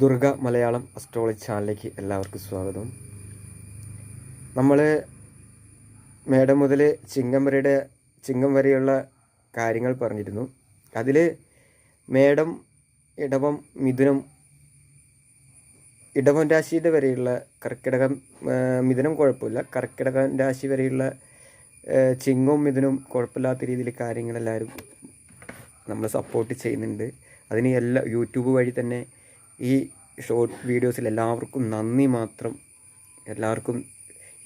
Durga Malayalam astrology ചാനലിലേക്ക് എല്ലാവർക്കും സ്വാഗതം. നമ്മൾ മേടം മുതൽ ചിങ്ങം വരെയുടെ ചിങ്ങം വരെയുള്ള കാര്യങ്ങൾ പറഞ്ഞിരുന്നു. അതിൽ മേടം ഇടവം മിഥുനം ഇടവം രാശിയുടെ വരെയുള്ള കർക്കിടകം മിഥുനം കുഴപ്പമില്ല. കർക്കിടക രാശി വരെയുള്ള ചിങ്ങവും മിഥുനും കുഴപ്പമില്ലാത്ത രീതിയിൽ കാര്യങ്ങളെല്ലാവരും നമ്മൾ സപ്പോർട്ട് ചെയ്യുന്നുണ്ട്. അതിന് എല്ലാ യൂട്യൂബ് വഴി തന്നെ ഈ ഷോർട്ട് വീഡിയോസിൽ എല്ലാവർക്കും നന്ദി മാത്രം. എല്ലാവർക്കും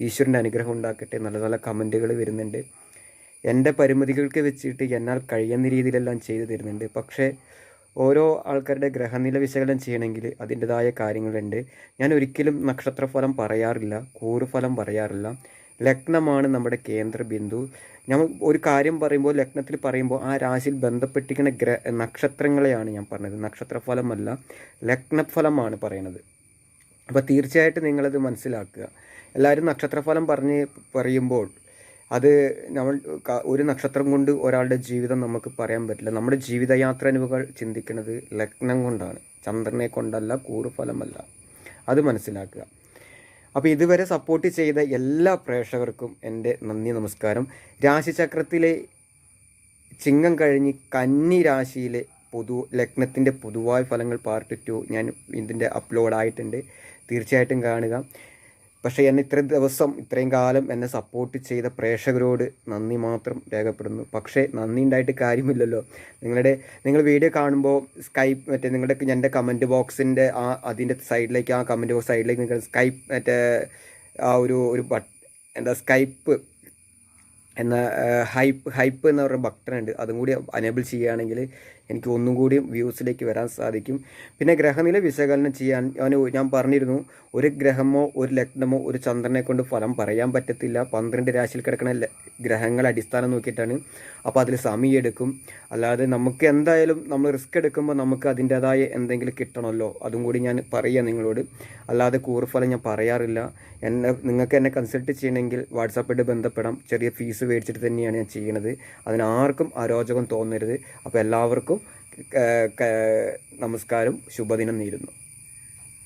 ഈശ്വരന്റെ അനുഗ്രഹം ഉണ്ടാക്കട്ടെ. നല്ല നല്ല കമന്റുകൾ വരുന്നുണ്ട്. എന്റെ പരിമിതികൾക്ക് വെച്ചിട്ട് എന്നാൽ കഴിയുന്ന രീതിയിലെല്ലാം ചെയ്തു തരുന്നുണ്ട്. പക്ഷേ ഓരോ ആൾക്കാരുടെ ഗ്രഹനില വിശകലനം ചെയ്യണമെങ്കിൽ അതിന്റെതായ കാര്യങ്ങളുണ്ട്. ഞാൻ ഒരിക്കലും നക്ഷത്രഫലം പറയാറില്ല കൂറുഫലം പറയാറില്ല. ലഗ്നമാണ് നമ്മുടെ കേന്ദ്ര ബിന്ദു നമ്മൾ ഒരു കാര്യം പറയുമ്പോൾ ലഗ്നത്തിൽ പറയുമ്പോൾ ആ രാശിയിൽ ബന്ധപ്പെട്ടിരിക്കുന്ന ഗ്രഹ നക്ഷത്രങ്ങളെയാണ് ഞാൻ പറഞ്ഞത്. നക്ഷത്രഫലമല്ല ലഗ്നഫലമാണ് പറയുന്നത്. അപ്പോൾ തീർച്ചയായിട്ടും നിങ്ങളത് മനസ്സിലാക്കുക. എല്ലാവരും നക്ഷത്രഫലം പറഞ്ഞ് പറയുമ്പോൾ അത് നമ്മൾ ഒരു നക്ഷത്രം കൊണ്ട് ഒരാളുടെ ജീവിതം നമുക്ക് പറയാൻ പറ്റില്ല. നമ്മുടെ ജീവിതയാത്ര അനുഭവങ്ങൾ ചിന്തിക്കുന്നത് ലഗ്നം കൊണ്ടാണ്. ചന്ദ്രനെ കൊണ്ടല്ല കൂറുഫലമല്ല. അത് മനസ്സിലാക്കുക. അപ്പോൾ ഇതുവരെ സപ്പോർട്ട് ചെയ്ത എല്ലാ പ്രേക്ഷകർക്കും എന്റെ നന്ദി നമസ്കാരം. രാശിചക്രത്തിലെ ചിങ്ങം കഴിഞ്ഞ് കന്നി രാശിയിലെ പൊതു ലഗ്നത്തിന്റെ പൊതുവായ ഫലങ്ങൾ പാർട്ട് ടു ഞാൻ ഇതിന്റെ അപ്ലോഡായിട്ടുണ്ട് തീർച്ചയായിട്ടും കാണുക. പക്ഷേ എന്നെ ഇത്രയും ദിവസം ഇത്രയും കാലം എന്നെ സപ്പോർട്ട് ചെയ്ത പ്രേക്ഷകരോട് നന്ദി മാത്രം രേഖപ്പെടുന്നു. പക്ഷേ നന്ദി ഉണ്ടായിട്ട് കാര്യമില്ലല്ലോ. നിങ്ങളുടെ നിങ്ങൾ വീഡിയോ കാണുമ്പോൾ സ്കൈപ്പ് മറ്റേ നിങ്ങളുടെ എന്റെ കമന്റ് ബോക്സിന്റെ ആ അതിന്റെ സൈഡിലേക്ക് ആ കമന്റ് ബോക്സ് സൈഡിലേക്ക് നിങ്ങൾ സ്കൈപ്പ് മറ്റേ ആ ഒരു ഒരു ബട്ട് എന്താ സ്കൈപ്പ് എന്ന ഹൈപ്പ് ഹൈപ്പ് എന്ന് പറഞ്ഞ ബട്ടൺ ഉണ്ട്. അതും കൂടി അനേബിൾ ചെയ്യുകയാണെങ്കിൽ എനിക്ക് ഒന്നും കൂടി വ്യൂസിലേക്ക് വരാൻ സാധിക്കും. പിന്നെ ഗ്രഹനില വിശകലനം ചെയ്യാൻ ഞാൻ ഞാൻ പറഞ്ഞിരുന്നു ഒരു ഗ്രഹമോ ഒരു ലഗ്നമോ ഒരു ചന്ദ്രനെ കൊണ്ട് ഫലം പറയാൻ പറ്റത്തില്ല. പന്ത്രണ്ട് രാശിയിൽ കിടക്കുന്ന ഗ്രഹങ്ങൾ അടിസ്ഥാനം നോക്കിയിട്ടാണ്. അപ്പോൾ അതിൽ സമയം എടുക്കും. അല്ലാതെ നമുക്ക് എന്തായാലും നമ്മൾ റിസ്ക് എടുക്കുമ്പോൾ നമുക്ക് അതിന്റേതായ എന്തെങ്കിലും കിട്ടണമല്ലോ. അതും കൂടി ഞാൻ പറയുക നിങ്ങളോട്. അല്ലാതെ കൂറുഫലം ഞാൻ പറയാറില്ല. എന്നെ നിങ്ങൾക്ക് എന്നെ കൺസൾട്ട് ചെയ്യണമെങ്കിൽ വാട്സാപ്പായിട്ട് ബന്ധപ്പെടാം. ചെറിയ ഫീസ് മേടിച്ചിട്ട് തന്നെയാണ് ഞാൻ ചെയ്യണത്. അതിനാർക്കും അരോചകം തോന്നരുത്. അപ്പോൾ എല്ലാവർക്കും നമസ്കാരം ശുഭദിനം നേരുന്നു.